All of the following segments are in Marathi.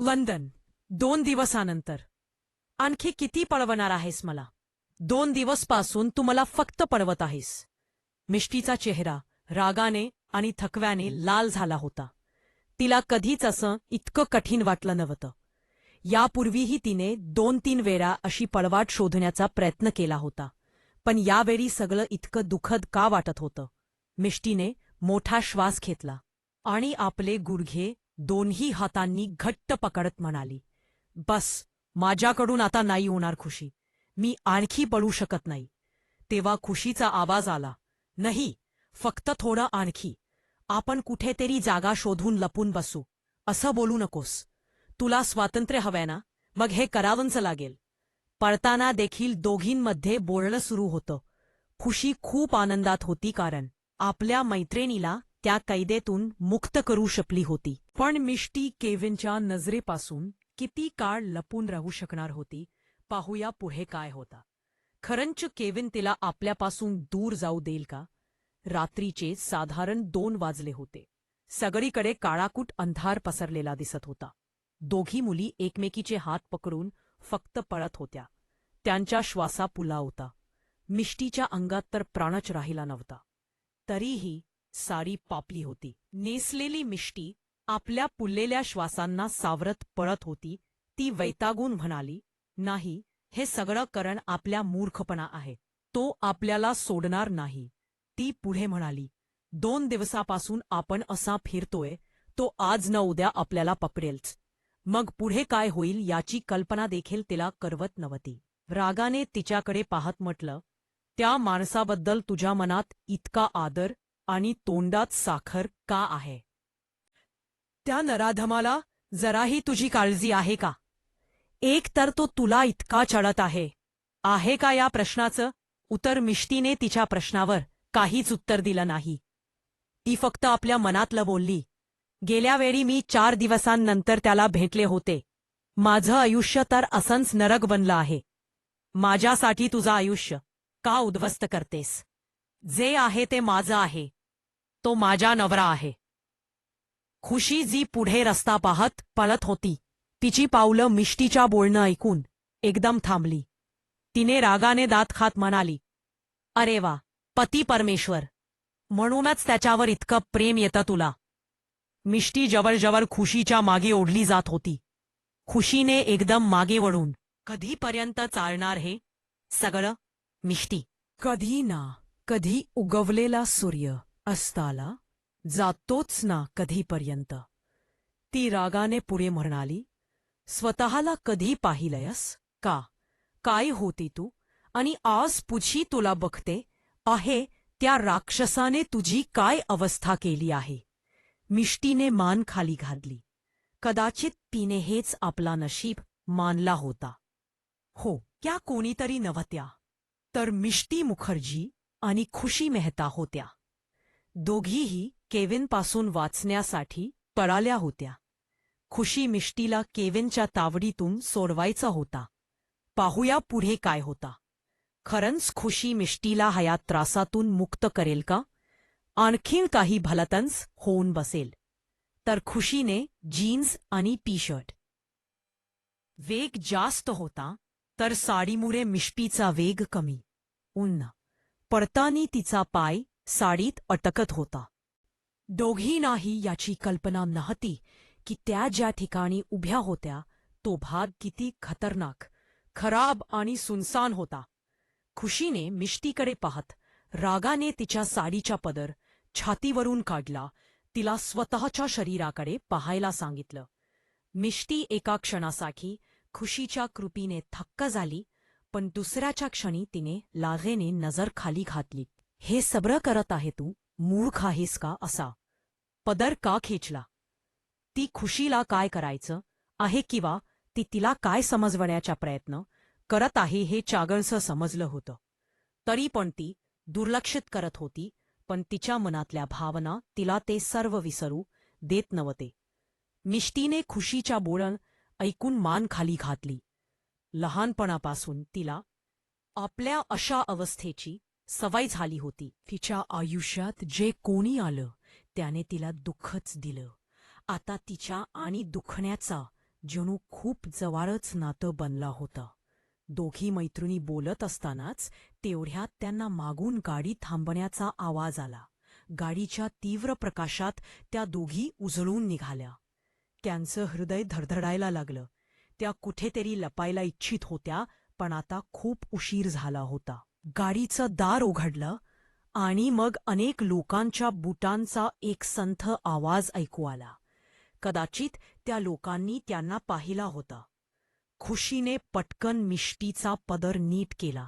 लंडन दोन दिवसानंतर. आणखी किती पळवणार आहेस मला? दोन दिवसपासून तू मला फक्त पळवत आहेस. मिष्टीचा चेहरा रागाने आणि थकव्याने लाल झाला होता. तिला कधीच असं इतकं कठीण वाटलं नव्हतं. यापूर्वीही तिने दोन तीन वेळा अशी पळवाट शोधण्याचा प्रयत्न केला होता. पण यावेळी सगळं इतकं दुखद का वाटत होतं? मिष्टीने मोठा श्वास घेतला. आणि आपले गुडघे दोन्ही हातांनी घट्ट पकडत म्हणाली बस माझ्याकडून आता नाही होणार खुशी. मी आणखी पळू शकत नाही. तेव्हा खुशीचा आवाज आला नाही फक्त थोडं आणखी. आपण कुठेतरी जागा शोधून लपून बसू. असं बोलू नकोस. तुला स्वातंत्र्य हवंय ना? मग हे करावंच लागेल. पळताना देखील दोघींमध्ये बोलणं सुरू होतं. खुशी खूप आनंदात होती कारण आपल्या मैत्रिणीला त्या कैदेतून मुक्त करू शकली होती. पण मिष्टी केविनच्या नजरेपासून किती काळ लपून राहू शकणार होती पाहूया पुढे काय होता. खरंच केविन तिला आपल्यापासून दूर जाऊ देईल का? रात्रीचे साधारण दोन वाजले होते. सगळीकडे काळाकूट अंधार पसरलेला दिसत होता. दोघी मुली एकमेकीचे हात पकडून फक्त पळत होत्या. त्यांच्या श्वासा पुला होता. मिष्टीच्या अंगात तर प्राणच राहिला नव्हता. तरीही सारी पापली होती. नेसलेली मिष्टी आपल्या पुललेल्या श्वासांना सावरत पळत होती. ती वैतागून म्हणाली नाही हे सगळं करण आपल्या मूर्खपणा आहे. तो आपल्याला सोडणार नाही. ती पुढे म्हणाली दोन दिवसापासून आपण असा फिरतोय तो आज न उद्या आपल्याला पकडेलच. मग पुढे काय होईल याची कल्पना देखील तिला करवत नव्हती. रागाने तिच्याकडे पाहत म्हटलं त्या माणसाबद्दल तुझ्या मनात इतका आदर आणि तोंडात साखर का आहे? त्या नराधमाला जराही तुझी काळजी आहे का? एक तर तो तुला इतका चढत आहे. आहे का या प्रश्नाचं? उत्तर मिष्टीने तिच्या प्रश्नावर काहीच उत्तर दिलं नाही. ती फक्त आपल्या मनातलं बोलली. गेल्या वेळी मी चार दिवसांनंतर त्याला भेटले होते. माझं आयुष्य तर असंच नरक बनलं आहे. माझ्यासाठी तुझं आयुष्य का उद्ध्वस्त करतेस? जे आहे ते माझं आहे. तो माझा नवरा आहे. खुशी जी पुढे रस्ता पाहत पळत होती. तिची पावलं मिष्टीच्या बोलणं ऐकून एकदम थांबली. तिने रागाने दात खात म्हणाली अरे वा पती परमेश्वर. म्हणूनच त्याच्यावर इतकं प्रेम येतं तुला. मिष्टी जवळजवळ खुशीच्या मागे ओढली जात होती. खुशीने एकदम मागे वळून कधीपर्यंत चालणार हे? सगळं? मिष्टी. कधी ना कधी उगवलेला सूर्य. अस्ताला जातोच ना कधीपर्यंत. ती रागाने पुढे म्हणाली स्वतःला कधी पाहिलयस? का? काय होती तू? आणि आज पुढची तुला बघते आहे त्या राक्षसाने तुझी काय अवस्था केली आहे? मिष्टीने मान खाली घातली. कदाचित तिने हेच आपला नशीब मानला होता. हो त्या कोणीतरी नव्हत्या. तर मिष्टी मुखर्जी आणि खुशी मेहता होत्या. दोघीही केविनपासून वाचण्यासाठी पळाल्या होत्या. खुशी मिष्टीला केविनच्या तावडीतून सोडवायचा होता. पाहूया पुढे काय होता. खरंच खुशी मिष्टीला हया त्रासातून मुक्त करेल का? आणखीन काही भलतन्स होऊन बसेल. तर खुशीने जीन्स आणि टी शर्ट वेग जास्त होता तर साडीमुळे मिष्टीचा वेग कमी. उन्न पडतानी तिचा पाय साडीत अटकत होता. दोघींनाही याची कल्पना नव्हती की त्या ज्या ठिकाणी उभ्या होत्या तो भाग किती खतरनाक खराब आणि सुनसान होता. खुशीने मिष्टीकडे पाहत रागाने तिच्या साडीचा पदर छातीवरून काढला तिला स्वतःच्या शरीराकडे पाहायला सांगितलं. मिष्टी एका क्षणासाठी खुशीच्या कृपीने थक्क झाली पण दुसऱ्याच्या क्षणी तिने लाघेने नजर खाली घातली. हे सब्र करत आहे तू मूर्ख आहेस का असा? पदर का खेचला? ती खुशीला काय करायचं? आहे किंवा ती तिला काय समजवण्याचा प्रयत्न करत आहे हे चागळसं समजलं होतं. तरी पण ती दुर्लक्षित करत होती पण तिच्या मनातल्या भावना तिला ते सर्व विसरू देत नव्हते. मिष्टीने खुशीच्या बोळण ऐकून मान खाली घातली. लहानपणापासून तिला आपल्या अशा अवस्थेची सवय झाली होती. तिच्या आयुष्यात जे कोणी आलं त्याने तिला दुःखच दिलं. आता तिच्या आणि दुखण्याचा जणू खूप जवळच नातं बनला होता. दोघी मैत्रिणी बोलत असतानाच तेवढ्यात त्यांना मागून गाडी थांबण्याचा आवाज आला. गाडीच्या तीव्र प्रकाशात त्या दोघी उजळून निघाल्या. त्यांचं हृदय धडधडायला लागलं. त्या कुठेतरी लपायला इच्छित होत्या पण आता खूप उशीर झाला होता. गाडीचं दार उघडलं आणि मग अनेक लोकांच्या बुटांचा एक संथ आवाज ऐकू आला. कदाचित त्या लोकांनी त्यांना पाहिला होता. खुशीने पटकन मिष्टीचा पदर नीट केला.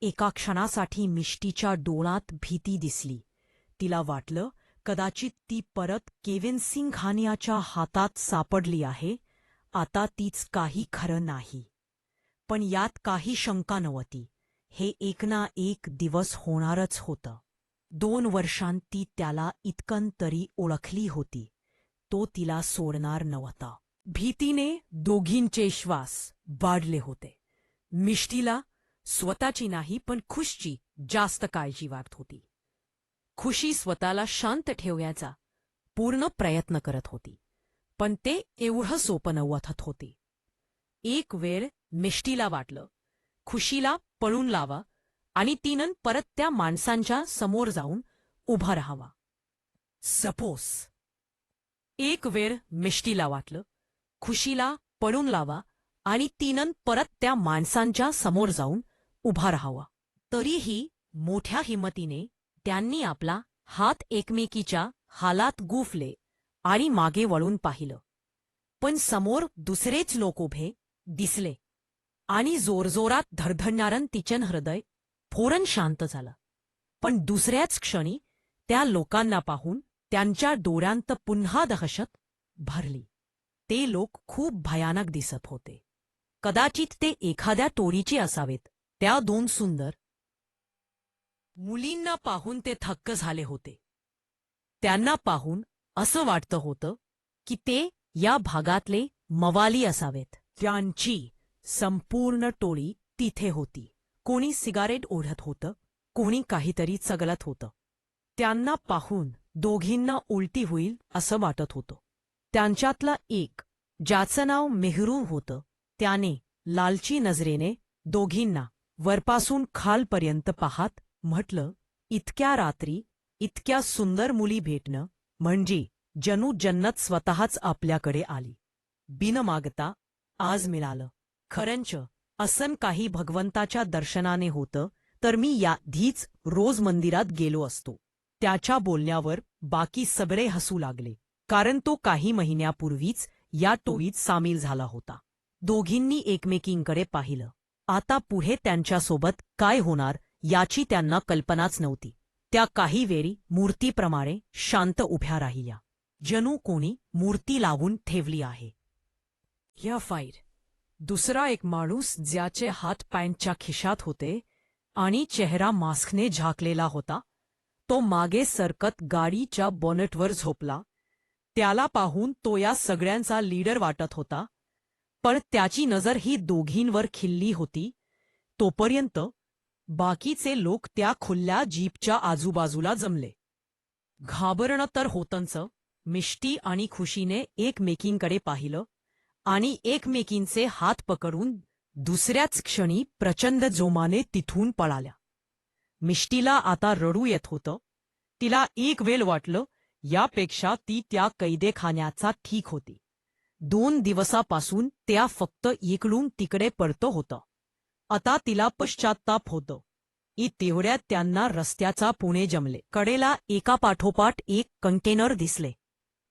एका क्षणासाठी मिष्टीच्या डोळात भीती दिसली. तिला वाटलं कदाचित ती परत केविन सिंघानियाच्या हातात सापडली आहे. आता तीच काही खरं नाही. पण यात काही शंका नव्हती. हे एक ना एक दिवस होणारच होतं. दोन वर्षांत ती त्याला इतकन तरी ओळखली होती. तो तिला सोडणार नव्हता. भीतीने दोघींचे श्वास वाढले होते. मिष्टीला स्वतःची नाही पण खुशची जास्त काळजी वाटत होती. खुशी स्वतःला शांत ठेवण्याचा पूर्ण प्रयत्न करत होती. पण ते एवढं सोपं नवथत होते. एक वेळ मिष्टीला वाटलं खुशीला पळून लावा आणि तिनं परत त्या माणसांच्या समोर जाऊन उभा राहावा. सपोस एक वेळ मिष्टीला वाटलं. खुशीला पळून लावा आणि तिनं परत त्या माणसांच्या समोर जाऊन उभा राहावा. तरीही मोठ्या हिमतीने त्यांनी आपला हात एकमेकीच्या हालात गुफले आणि मागे वळून पाहिलं. पण समोर दुसरेच लोक उभे दिसले. आणि जोरजोरात धडधडणारं तिचन हृदय फोरन शांत झालं. पण दुसऱ्याच क्षणी त्या लोकांना पाहून त्यांच्या डोळ्यांत पुन्हा दहशत भरली. ते लोक खूप भयानक दिसत होते. कदाचित ते एखाद्या टोळीचे असावेत. त्या दोन सुंदर मुलींना पाहून ते थक्क झाले होते. त्यांना पाहून असं वाटतं होतं की ते या भागातले मवाली असावेत. त्यांची संपूर्ण टोळी तिथे होती. कोणी सिगारेट ओढत होतं कोणी काहीतरी चगलत होतं. त्यांना पाहून दोघींना उलटी होईल असं वाटत होतं. त्यांच्यातला एक ज्याचं नाव मेहरू होतं त्याने लालची नजरेने दोघींना वरपासून खालपर्यंत पाहात म्हटलं इतक्या रात्री इतक्या सुंदर मुली भेटणं म्हणजे जणू जन्नत स्वतःच आपल्याकडे आली. बिनमागता आज मिळालं. खरंच असं काही भगवंताच्या दर्शनाने होतं तर मी याधीच रोज मंदिरात गेलो असतो. त्याच्या बोलण्यावर बाकी सगळे हसू लागले कारण तो काही महिन्यापूर्वीच या टोळीत सामील झाला होता. दोघींनी एकमेकींकडे पाहिलं. आता पुढे त्यांच्यासोबत काय होणार याची त्यांना कल्पनाच नव्हती. त्या काही वेळी मूर्तीप्रमाणे शांत उभ्या राहिल्या. जणू कोणी मूर्ती लावून ठेवली आहे. या फाईर. दुसरा एक माणूस ज्याचे हात पॅन्टच्या खिशात होते आणि चेहरा मास्कने झाकलेला होता तो मागे सरकत गाडीच्या बॉनेटवर झोपला. त्याला पाहून तो या सगळ्यांचा लीडर वाटत होता पण त्याची नजर ही दोघींवर खिल्ली होती. तोपर्यंत बाकीचे लोक त्या खुल्या जीपच्या आजूबाजूला जमले. घाबरणं तर होतंच मिष्टी आणि खुशीने एकमेकींकडे पाहिलं. आणि एकमेकींचे हात पकडून दुसऱ्याच क्षणी प्रचंड जोमाने तिथून पळाल्या. मिष्टीला आता रडू येत होतं. तिला एक वेळ वाटलं यापेक्षा ती त्या कैदेखान्याचा ठीक होती. दोन दिवसापासून त्या फक्त इकडून तिकडे पडतं होतं. आता तिला पश्चात्ताप होतं. ई तेवढ्यात त्यांना रस्त्याचा पुणे जमले. कडेला एका पाठोपाठ एक कंटेनर दिसले.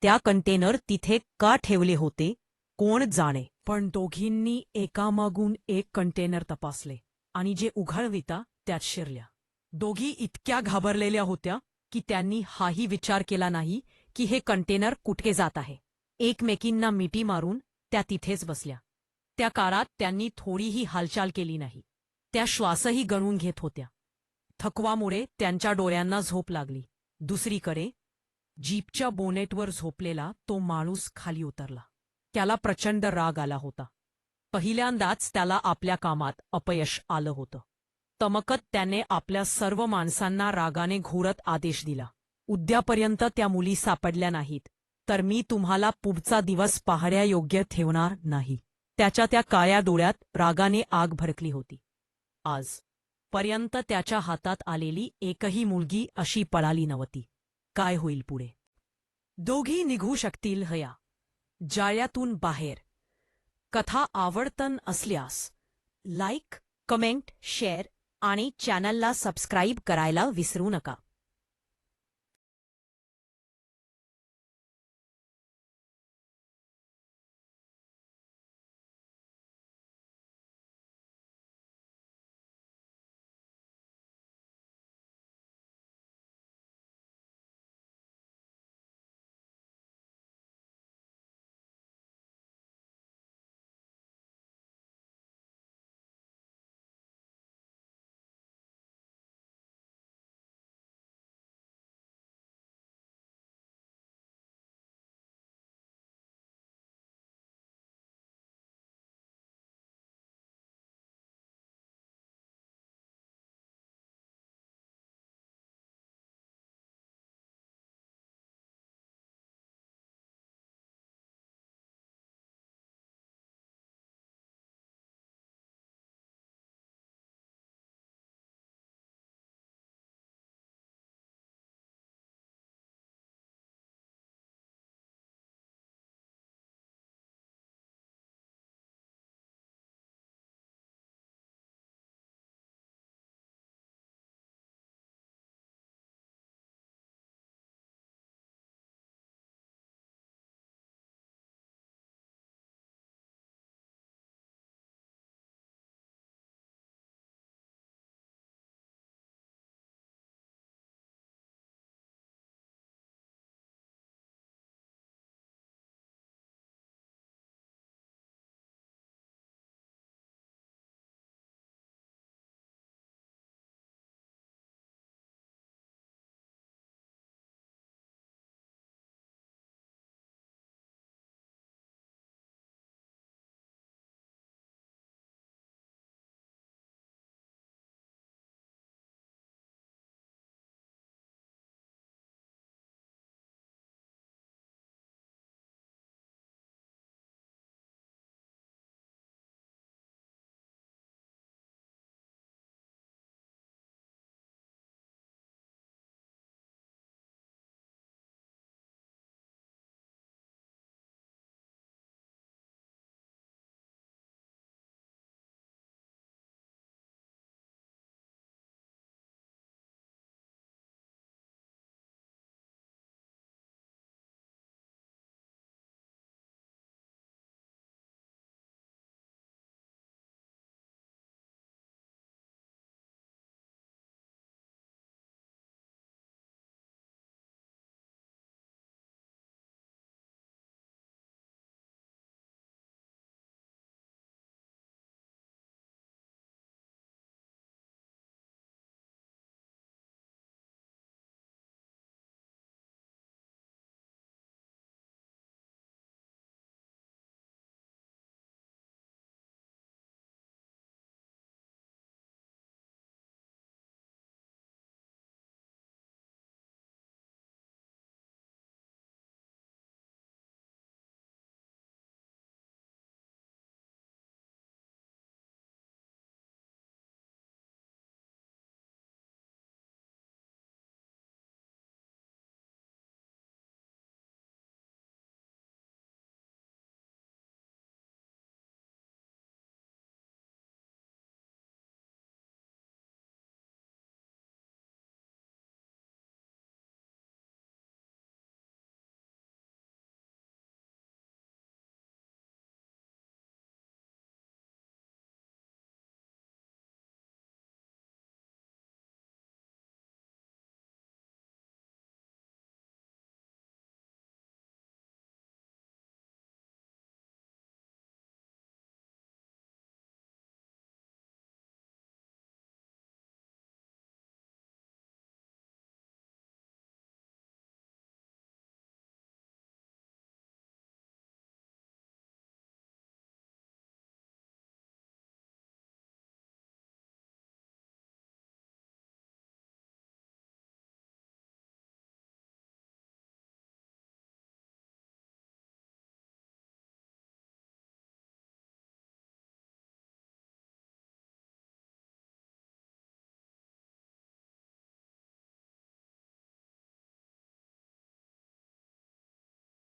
त्या कंटेनर तिथे का ठेवले होते? कोण जाणे? पण दोघींनी एकामागून एक कंटेनर तपासले आणि जे उघडविता त्यात शिरल्या. दोघी इतक्या घाबरलेल्या होत्या की त्यांनी हाही विचार केला नाही की हे कंटेनर कुठे जात आहे. एकमेकींना मिठी मारून त्या तिथेच बसल्या. त्या काळात त्यांनी थोडीही हालचाल केली नाही. त्या श्वासही गणून घेत होत्या. थकवामुळे त्यांच्या डोळ्यांना झोप लागली. दुसरीकडे जीपच्या बोनेटवर झोपलेला तो माणूस खाली उतरला. त्याला प्रचंड राग आला होता. पहिल्यांदाच त्याला आपल्या कामात अपयश आलं होतं. तमकत त्याने आपल्या सर्व माणसांना रागाने घोरत आदेश दिला. उद्यापर्यंत त्या मुली सापडल्या नाहीत तर मी तुम्हाला पुढचा दिवस पाहण्यायोग्य ठेवणार नाही. त्याच्या त्या काळ्या डोळ्यात रागाने आग भरकली होती. आज पर्यंत त्याच्या हातात आलेली एकही मुलगी अशी पळाली नव्हती. काय होईल पुढे? दोघी निघू शकतील हया. जाळ्यातून बाहेर. कथा आवडतन असल्यास लाईक कमेंट शेअर आणि चॅनलला सबस्क्राईब करायला विसरू नका.